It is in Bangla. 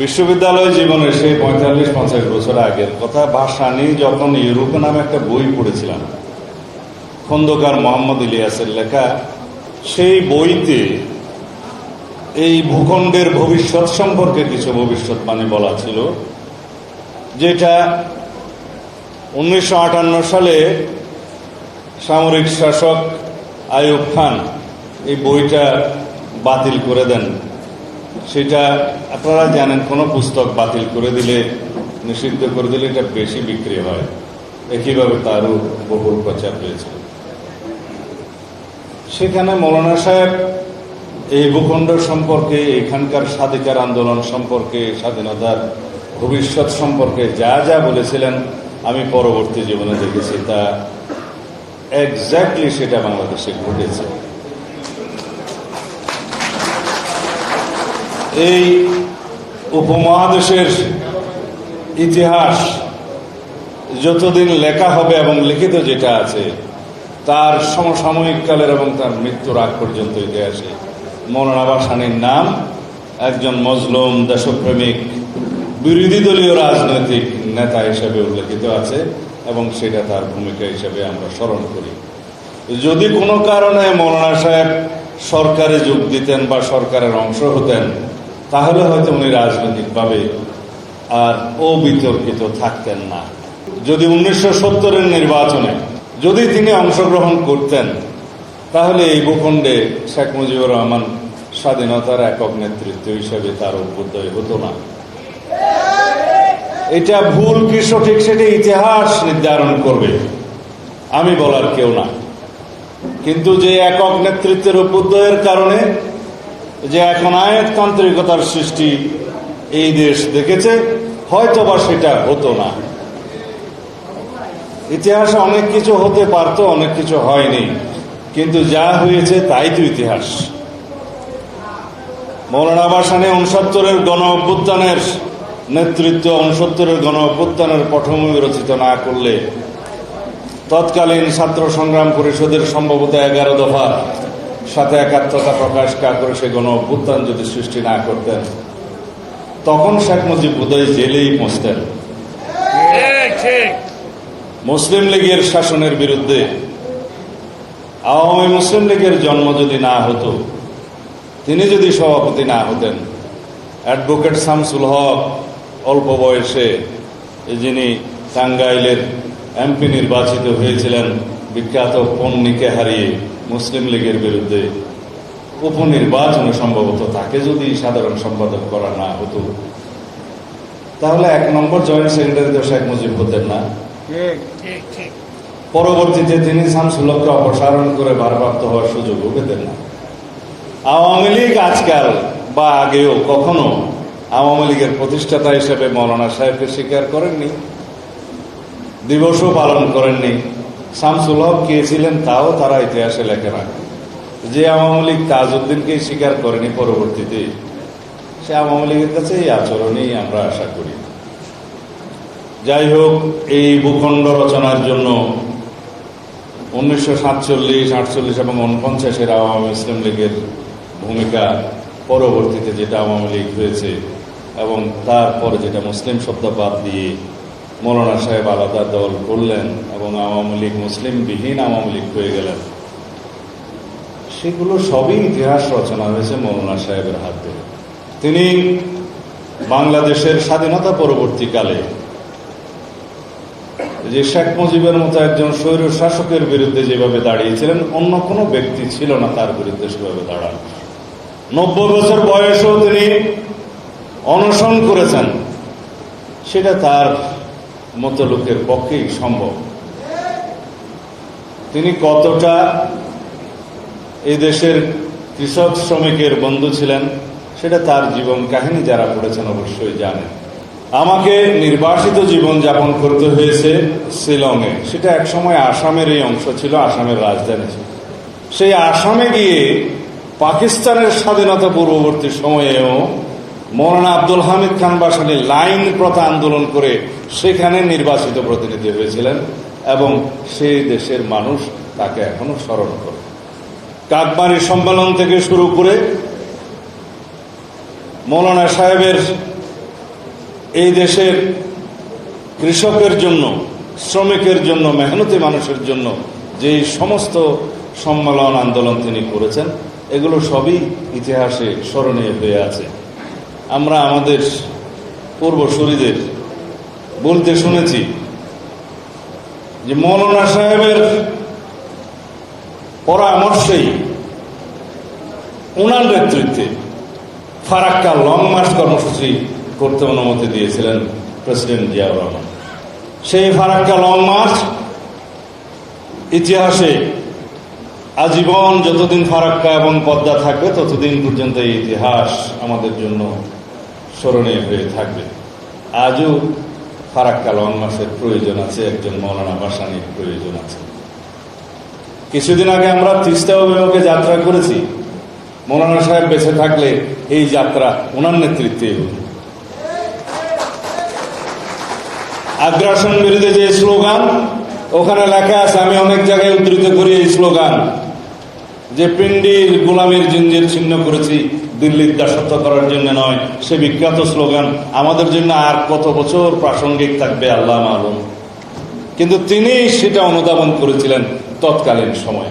বিশ্ববিদ্যালয় জীবনে সেই পঁয়তাল্লিশ, পঞ্চাশ বছর আগের কথা ভাসানি যখন ইউরোপ নামে একটা বই পড়েছিলাম খন্দকার মোহাম্মদ ইলিয়াসের লেখা, সেই বইতে এই ভূখণ্ডের ভবিষ্যৎ সম্পর্কে কিছু ভবিষ্যৎবাণী বলা ছিল, যেটা উনিশশো আটান্ন সালে সামরিক শাসক আইয়ুব খান এই বইটা বাতিল করে দেন। সেটা আপনারা জানেন, কোনো পুস্তক বাতিল করে দিলে, নিষিদ্ধ করে দিলে এটা বেশি বিক্রি হয়। একইভাবে তারও বহুল প্রচার হয়েছিল সেখানে মৌলানা সাহেব এই ভূখণ্ড সম্পর্কে, এখানকার স্বাধিকার আন্দোলন সম্পর্কে, স্বাধীনতার ভবিষ্যৎ সম্পর্কে যা যা বলেছিলেন, আমি পরবর্তী জীবনে দেখেছি। তা এক্স্যাক্টলি সেটা বাংলাদেশে ঘটেছে। এই উপমহাদেশের ইতিহাস যতদিন লেখা হবে এবং লিখিত যেটা আছে, তার সমসাময়িক কালের এবং তার মৃত্যুর আগ পর্যন্ত ইতিহাসে মৌলানা বাসানির নাম, একজন মজলুম, দেশপ্রেমিক, বিরোধী দলীয় রাজনৈতিক নেতা হিসেবে উল্লেখিত আছে এবং সেটা তার ভূমিকা হিসেবে আমরা স্মরণ করি। যদি কোনো কারণে মৌলানা সাহেব সরকারে যোগ দিতেন বা সরকারের অংশ হতেন তাহলে হয়তো উনি রাজনৈতিকভাবে আর অবিতর্কিত থাকতেন না। যদি উনিশশো সত্তরের নির্বাচনে যদি তিনি অংশগ্রহণ করতেন, তাহলে এই ভূখণ্ডে শেখ মুজিবুর রহমান স্বাধীনতার একক নেতৃত্ব হিসেবে তার অভ্যুদয় হতো না। এটা ভুল কি সঠিক সেটা ইতিহাস নির্ধারণ করবে। আমি বলার কেউ না। কিন্তু যে একক নেতৃত্বের অভ্যুদয়ের কারণে যে এখন আয়ততান্ত্রিকতার সৃষ্টি এই দেশ দেখেছে, হয়তোবা সেটা হতো না। ইতিহাসে অনেক কিছু হতে পারতো, অনেক কিছু হয়নি। কিন্তু যা হয়েছে তাই তো ইতিহাস। মৌলানা বাসানে উনসত্তরের গণ অভ্যুত্থানের নেতৃত্ব উনসত্তরের গণ অভ্যুত্থানের পটভূমি রচিত না করলে তৎকালীন ছাত্র সংগ্রাম পরিষদের সম্ভবত এগারো দফা সাথে একাত্মতা প্রকাশ কা করে সে গণ অভ্যুত্থান যদি সৃষ্টি না করতেন? তখন শেখ মুজিব বোধহয় জেলেই পৌঁছতেন মুসলিম লীগের শাসনের বিরুদ্ধে আওয়ামী মুসলিম লীগের জন্ম যদি না হতো তিনি যদি সভাপতি না হতেন অ্যাডভোকেট শামসুল হক অল্প বয়সে যিনি টাঙ্গাইলের এমপি নির্বাচিত হয়েছিলেন বিখ্যাত পন্নিকে হারিয়ে মুসলিম লীগের বিরুদ্ধে উপনির্বাচনে সম্ভবত তাকে যদি সাধারণ সম্পাদক করা না হতো। তাহলে এক নম্বর জয়েন্ট সেক্রেটারি তো শেখ মুজিব হতেন না। পরবর্তীতে তিনি শামসুলককে অপসারণ করে ভারপ্রাপ্ত হওয়ার সুযোগও পেতেন না। আওয়ামী লীগ আজকাল বা আগেও কখনো আওয়ামী লীগের প্রতিষ্ঠাতা হিসেবে মৌলানা সাহেবকে স্বীকার করেননি দিবসও পালন করেননি শামসুল হক কে ছিলেন তাও তারা ইতিহাসে লেখে না। যে আওয়ামী লীগ তাজউদ্দিনকে স্বীকার করেনি পরবর্তীতে, সে আওয়ামী লীগের কাছে এই আচরণেই আমরা আশা করি। যাই হোক, এই ভূখণ্ড রচনার জন্য উনিশশো সাতচল্লিশ, আটচল্লিশ এবং উনপঞ্চাশের আওয়ামী মুসলিম লীগের ভূমিকা পরবর্তীতে যেটা আওয়ামী লীগ হয়েছে এবং তারপরে যেটা মুসলিম শব্দ বাদ দিয়ে মৌলানা সাহেব আলাদা দল করলেন এবং আওয়ামী লীগ মুসলিম বিহীন আওয়ামী লীগ হয়ে গেলেন। সেগুলো সবই ইতিহাস রচনা হয়েছে মৌলানা সাহেবের হাত তিনি বাংলাদেশের স্বাধীনতা পরবর্তীকালে যে শেখ মুজিবের মতো একজন স্বৈর শাসকের বিরুদ্ধে যেভাবে দাঁড়িয়েছিলেন, অন্য কোনো ব্যক্তি ছিল না তার বিরুদ্ধে সেভাবে দাঁড়ান। নব্বই বছর বয়সেও তিনি অনশন করেছেন। সেটা তার মতো লোকের পক্ষেই সম্ভব। তিনি কতটা এই দেশের কৃষক শ্রমিকের বন্ধু ছিলেন, সেটা তার জীবন কাহিনী যারা পড়েছেন অবশ্যই জানেন। আমাকে নির্বাসিত জীবন যাপন করতে হয়েছে শিলংয়ে। সেটা একসময় আসামের এই অংশ ছিল, আসামের রাজধানী ছিল। সেই আসামে গিয়ে পাকিস্তানের স্বাধীনতা পূর্ববর্তী সময়েও মৌলানা আব্দুল হামিদ খান বাসানি লাইন প্রথা আন্দোলন করে সেখানে নির্বাচিত প্রতিনিধি হয়েছিলেন এবং সেই দেশের মানুষ তাকে এখনও স্মরণ করে। কাকবাড়ি সম্মেলন থেকে শুরু করে মৌলানা সাহেবের এই দেশের কৃষকের জন্য, শ্রমিকের জন্য, মেহনতি মানুষের জন্য যে সমস্ত সম্মেলন আন্দোলন তিনি করেছেন, এগুলো সবই ইতিহাসে স্মরণীয় হয়ে আছে। আমরা আমাদের পূর্বসূরিদের বলতে শুনেছি যে মৌলানা সাহেবের পরামর্শেই ওনার নেতৃত্বে ফারাক্কা লং মার্চ কর্মসূচি করতে অনুমতি দিয়েছিলেন প্রেসিডেন্ট জিয়াউর রহমান। সেই ফারাক্কা লং মার্চ ইতিহাসে আজীবন যতদিন ফারাক্কা এবং পদ্মা থাকবে ততদিন পর্যন্ত এই ইতিহাস আমাদের জন্য স্মরণীয় হয়ে থাকবে। আজও ফারাক্কা লং মাসের প্রয়োজন আছে, একজন মৌলানা বাসানির প্রয়োজন আছে। কিছুদিন আগে আমরা তিস্তা অভিমুখে যাত্রা করেছি। মৌলানা সাহেব বেঁচে থাকলে এই যাত্রা ওনার নেতৃত্বে হবে। আগ্রাসন বিরুদ্ধে যে স্লোগান, ওখানে লেখা আছে, আমি অনেক জায়গায় উদ্ধৃত করি এই স্লোগান। যে পিন্ডির গোলামের জিঞ্জির ছিন্ন করেছি, দিল্লির দাসত্ব করার জন্য নয়, সে বিখ্যাত স্লোগান, আমাদের জন্য আর কত বছর প্রাসঙ্গিক থাকবে আল্লাহ মালুম। কিন্তু তিনি সেটা অনুধাবন করেছিলেন তৎকালীন সময়।